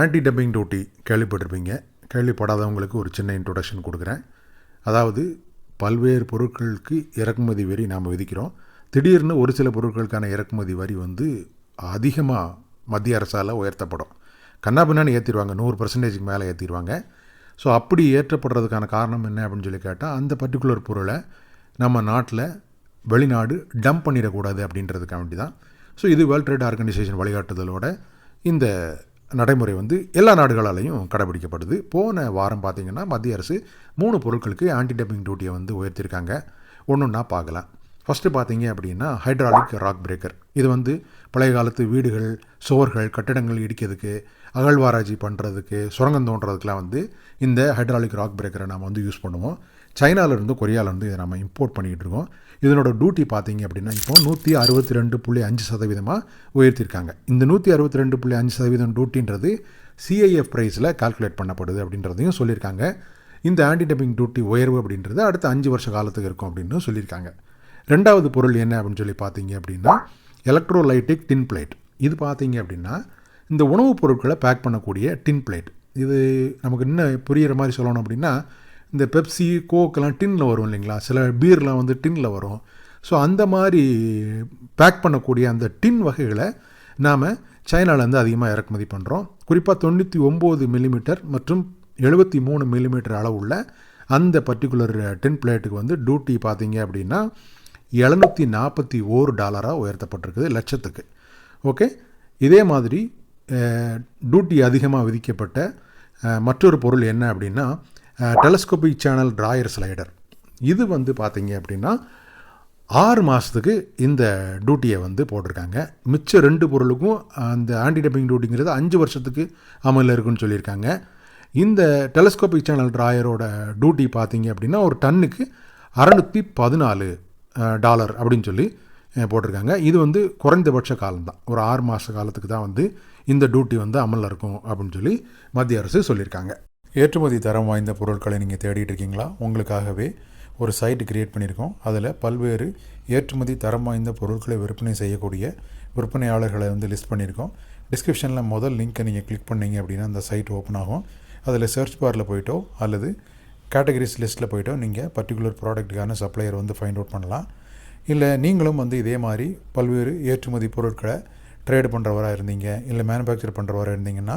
Anti dubbing duty கேள்விப்பட்டிருப்பீங்க. கேள்விப்படாதவங்களுக்கு ஒரு சின்ன இன்ட்ரொடக்ஷன் கொடுக்குறேன். அதாவது பல்வேறு பொருட்களுக்கு இறக்குமதி வரி நாம் விதிக்கிறோம். திடீர்னு ஒரு சில பொருட்களுக்கான இறக்குமதி வரி வந்து அதிகமாக மத்திய அரசால் உயர்த்தப்படும். கண்ணாபின்னான்னு ஏற்றிடுவாங்க நூறு பர்சன்டேஜுக்கு மேலே ஏற்றிடுவாங்க ஸோ அப்படி ஏற்றப்படுறதுக்கான காரணம் என்ன அப்படின்னு சொல்லி கேட்டால் அந்த பர்டிகுலர் பொருளை நம்ம நாட்டில் வெளிநாடு டம்ப் பண்ணிடக்கூடாது அப்படின்றதுக்காக வேண்டி தான் ஸோ இது வேர்ல்ட் ட்ரேட் ஆர்கனைசேஷன் வழிகாட்டுதலோட இந்த நடைமுறை வந்து எல்லா நாடுகளாலையும் கடைபிடிக்கப்படுது. போன வாரம் பார்த்திங்கன்னா மத்திய அரசு மூணு பொருட்களுக்கு ஆன்டி டம்பிங் டியூட்டியை வந்து உயர்த்திருக்காங்க ஒன்று ஒன்றா பார்க்கலாம். ஃபஸ்ட்டு பார்த்தீங்க அப்படின்னா ஹைட்ராலிக் ராக் பிரேக்கர் இது வந்து பழைய காலத்து வீடுகள் சுவர்கள் கட்டிடங்கள் இடிக்கிறதுக்கு அகழ்வாராய்ச்சி பண்ணுறதுக்கு சுரங்கம் தோன்றதுக்கெலாம் வந்து இந்த ஹைட்ராலிக் ராக் பிரேக்கரை நம்ம வந்து யூஸ் பண்ணுவோம். சைனாவிலேருந்து கொரியாவிலேருந்து இதை நம்ம இம்போர்ட் பண்ணிகிட்டு இருக்கோம். இதனோட டியூட்டி பார்த்தீங்க அப்படின்னா இப்போ நூற்றி அறுபத்தி ரெண்டு புள்ளி அஞ்சு சதவீதமாக உயர்த்தியிருக்காங்க இந்த நூற்றி அறுபத்தி ரெண்டு புள்ளி அஞ்சு சதவீதம் டியூட்டின்றது சிஐஎஃப் ப்ரைஸில் கால்குலேட் பண்ணப்படுது அப்படின்றதையும் சொல்லியிருக்காங்க. இந்த ஆன்டி டம்பிங் டியூட்டி உயர்வு அப்படின்றது அடுத்த அஞ்சு வருஷ காலத்துக்கு இருக்கும் அப்படின்னு சொல்லியிருக்காங்க. ரெண்டாவது பொருள் என்ன அப்படின்னு சொல்லி பார்த்தீங்க அப்படின்னா எலக்ட்ரோலைட்டிக் டின் பிளேட் இது பார்த்தீங்க அப்படின்னா இந்த உணவுப் பொருட்களை பேக் பண்ணக்கூடிய டின் பிளேட் இது நமக்கு இன்னும் புரிகிற மாதிரி சொல்லணும் அப்படின்னா இந்த பெப்சி கோக்கெல்லாம் டின்னில் வரும் இல்லைங்களா? சில பீர்லாம் வந்து டின்னில் வரும். ஸோ அந்த மாதிரி பேக் பண்ணக்கூடிய அந்த டின் வகைகளை நாம் சைனாவிலேருந்து அதிகமாக இறக்குமதி பண்ணுறோம் குறிப்பாக தொண்ணூற்றி ஒம்பது மில்லிமீட்டர் மற்றும் எழுபத்தி மூணு மில்லிமீட்டர் அளவுள்ள அந்த பர்டிகுலர் டின் பிளேட்டுக்கு வந்து டியூட்டி பார்த்தீங்க அப்படின்னா எழுநூற்றி நாற்பத்தி ஓரு டாலராக உயர்த்தப்பட்டிருக்குது லட்சத்துக்கு. ஓகே இதே மாதிரி டியூட்டி அதிகமாக விதிக்கப்பட்ட மற்றொரு பொருள் என்ன அப்படின்னா டெலஸ்கோபிக் சேனல் ட்ராயர் ஸ்லைடர் இது வந்து பார்த்தீங்க அப்படின்னா ஆறு மாதத்துக்கு இந்த டியூட்டியை வந்து போட்டிருக்காங்க. மிச்சம் ரெண்டு பொருளுக்கும் அந்த ஆன்டி டப்பிங் டியூட்டிங்கிறது அஞ்சு வருஷத்துக்கு அமலில் இருக்குன்னு சொல்லியிருக்காங்க. இந்த டெலஸ்கோபிக் சேனல் ட்ராயரோட டியூட்டி பார்த்தீங்க அப்படின்னா ஒரு டன்னுக்கு அறநூற்றி பதினாலு டாலர் அப்படின்னு சொல்லி போட்டிருக்காங்க. இது வந்து குறைந்தபட்ச காலம்தான். ஒரு ஆறு மாத காலத்துக்கு தான் வந்து இந்த டியூட்டி வந்து அமலில் இருக்கும் அப்படின்னு சொல்லி மத்திய அரசு சொல்லியிருக்காங்க. ஏற்றுமதி தரம் வாய்ந்த பொருட்களை நீங்கள் தேடிட்டு இருக்கீங்களா? உங்களுக்காகவே ஒரு சைட் கிரியேட் பண்ணியிருக்கோம். அதில் பல்வேறு ஏற்றுமதி தரம் வாய்ந்த பொருட்களை விற்பனை செய்யக்கூடிய விற்பனையாளர்களை வந்து லிஸ்ட் பண்ணியிருக்கோம். டிஸ்கிரிப்ஷனில் முதல் லிங்க்கை நீங்கள் கிளிக் பண்ணீங்க அப்படின்னா அந்த சைட் ஓப்பன் ஆகும். அதில் சர்ச் பாரில் போயிட்டோ அல்லது கேட்டகரிஸ் லிஸ்ட்டில் போயிட்டோ நீங்கள் பர்டிகுலர் ப்ராடக்ட்டுக்கான சப்ளையர் வந்து ஃபைண்ட் அவுட் பண்ணலாம். இல்லை நீங்களும் வந்து இதே மாதிரி பல்வேறு ஏற்றுமதி பொருட்களை ட்ரேடு பண்ணுறவராக இருந்தீங்க இல்லை மேனுஃபேக்சர் பண்ணுறவராக இருந்தீங்கன்னா